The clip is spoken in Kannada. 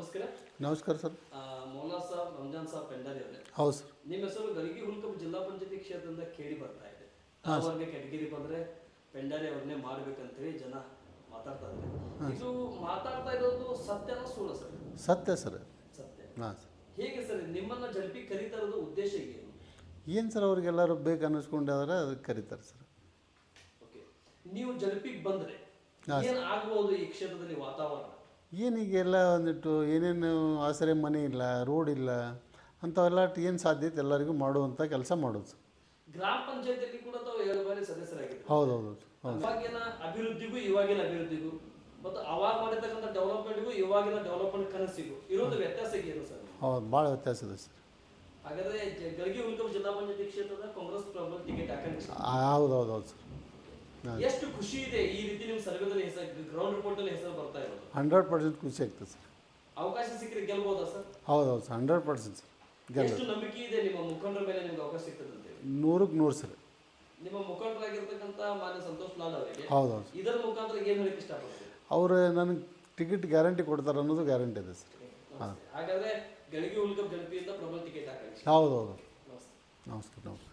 ನಮಸ್ಕಾರ. ನಮಸ್ಕಾರ ಸರ್. ಆ, ಮೌಲಾ ಸಾಬ್ ರಂಜಾನ್ ಸಾಬ್ ಪೆಂಡಾರಿ ಅವರೇ. ಹೌದು ಸರ್. ನಿಮ್ಮ ಹೆಸರು ಗರಿಗಿ ಹುಲ್ಕಪ್ ಜಿಲ್ಲಾ ಪಂಚಾಯತಿ ಕ್ಷೇತ್ರದಿಂದ ಕೇಳಿ ಬರ್ತಾ ಇದೆ. ಅವರಿಗೆ ಕೆಟಗಿರಿ ಬಂದ್ರೆ ಪೆಂಡಾರಿ ಅವ್ರನ್ನೇ ಮಾಡ್ಬೇಕಂತೇಳಿ ಜನ ಮಾತಾಡ್ತಾ ಇದ್ದಾರೆ. ಇದು ಮಾತಾಡ್ತಾ ಇರೋದು ಸತ್ಯನ ಸುಳ್ಳು ಸರ್ ಸತ್ಯ ಸರ್. ಸತ್ಯ. ಹಾಂ ಸರ್. ಹೇಗೆ ಸರ್ ನಿಮ್ಮನ್ನ ಜಲ್ಪಿ ಕರೀತಾ ಇರೋದು ಉದ್ದೇಶ ಏನು? ಏನು ಸರ್ ಅವ್ರಿಗೆಲ್ಲರೂ ಬೇಕು ಅನ್ನಿಸ್ಕೊಂಡಾದ್ರೆ ಅದಕ್ಕೆ ಕರೀತಾರೆ ಸರ್. ಓಕೆ. ನೀವು ಜಲ್ಪಿಗೆ ಬಂದ್ರೆ ಏನ್ ಆಗ್ಬೋದು ಈ ಕ್ಷೇತ್ರದಲ್ಲಿ ವಾತಾವರಣ? ಏನೀಗೆಲ್ಲ ಒಂದಿಟ್ಟು ಏನೇನು ಆಸರೆ ಮನೆ ಇಲ್ಲ ರೋಡ್ ಇಲ್ಲ ಅಂಥವೆಲ್ಲ ಏನು ಸಾಧ್ಯತೆ ಎಲ್ಲರಿಗೂ ಮಾಡುವಂಥ ಕೆಲಸ ಮಾಡೋದು. ಗ್ರಾಮ ಪಂಚಾಯತಿಯಲ್ಲಿ ಕೂಡ ತಾವು ಏಳು ಬಾರಿ ಸದಸ್ಯರಾಗಿದ್ದಾರೆ ಹೌದು ಹೌದು. ಹೌದು ಅವಾಗಿನ ಅಭಿವೃದ್ಧಿಗೂ ಇವಾಗಿನ ಅಭಿವೃದ್ಧಿಗೂ ಮತ್ತು ಅವಾಗ ಮಾಡಿರ್ತಕ್ಕಂಥ ಡೆವಲಪ್ಮೆಂಟ್ಗೂ ಇವಾಗಿನ ಡೆವಲಪ್ಮೆಂಟ್ ಕನಸಿಗೂ ಇರೋದು ವ್ಯತ್ಯಾಸ ಏನು ಸರ್? ಹೌದು ಭಾಳ ವ್ಯತ್ಯಾಸ ಇದೆ ಸರ್. ಹಾಗಾದ್ರೆ ಜ- ಗಲಗಿ ಹುಲ್ಕಪ್ ಜಿಲ್ಲಾ ಪಂಚಾಯತಿ ಕ್ಷೇತ್ರದ ಕಾಂಗ್ರೆಸ್ ಪ್ರಬಲ ಟಿಕೆಟ್ ಆಕಾಂಕ್ಷಿ ಹೌದು ಹೌದು ಹೌದು ಸರ್. ಎಷ್ಟು ಖುಷಿ ಇದೆ ಈ ರೀತಿ ನಿಮ್ಮ ಸರ್ವೆದಲ್ಲಿ ಗ್ರೌಂಡ್ ರಿಪೋರ್ಟ್ ಅಲ್ಲಿ ಹೆಸರು ಬರ್ತಾ ಇರೋದು. ಹಂಡ್ರೆಡ್ ಪರ್ಸೆಂಟ್ ಖುಷಿ ಆಗ್ತದೆ ಸರ್. ಅವಕಾಶ ಸಿಕ್ಕರೆ ಗೆಲ್ಬೋದಾ ಸರ್? ಹೌದು ಹೌದು ಸರ್ ಹಂಡ್ರೆಡ್ ಪರ್ಸೆಂಟ್ ಸರ್. ಗೆಲ್ಲ ಎಷ್ಟು ನಂಬಿಕೆ ಇದೆ ನಿಮ್ಮ ಮುಖಂಡರ ಮೇಲೆ ನಿಮ್ಗೆ ಅವಕಾಶ ಸಿಗ್ತದೆ ಅಂತೇಳಿ ನೂರಕ್ಕೆ ನೂರು ಸರ್. ನಿಮ್ಮ ಮುಖಂಡರಾಗಿರ್ತಕ್ಕಂಥ ಮಾನ್ಯ ಸಂತೋಷ್ ಲಾಲ್ ಅವರಿಗೆ ಹೌದು ಹೌದು ಇದರ ಮುಖಾಂತರ ಏನು ಹೇಳಕ್ಕೆ ಇಷ್ಟಪಡ್ತೀರಿ? ಅವರು ನನಗೆ ಟಿಕೆಟ್ ಗ್ಯಾರಂಟಿ ಕೊಡ್ತಾರೆ ಅನ್ನೋದು ಗ್ಯಾರಂಟಿ ಇದೆ ಸರ್. ಹಾಗಾದ್ರೆ ಗಳಿಗೆ ಉಲ್ಕಪ್ ಜನಪಿಯಿಂದ ಪ್ರಬಲ ಟಿಕೆಟ್ ಹಾಕಿ. ಹೌದು ಹೌದು ನಮಸ್ತೆ ನಮಸ್ಕಾರ ನಮಸ್ಕಾರ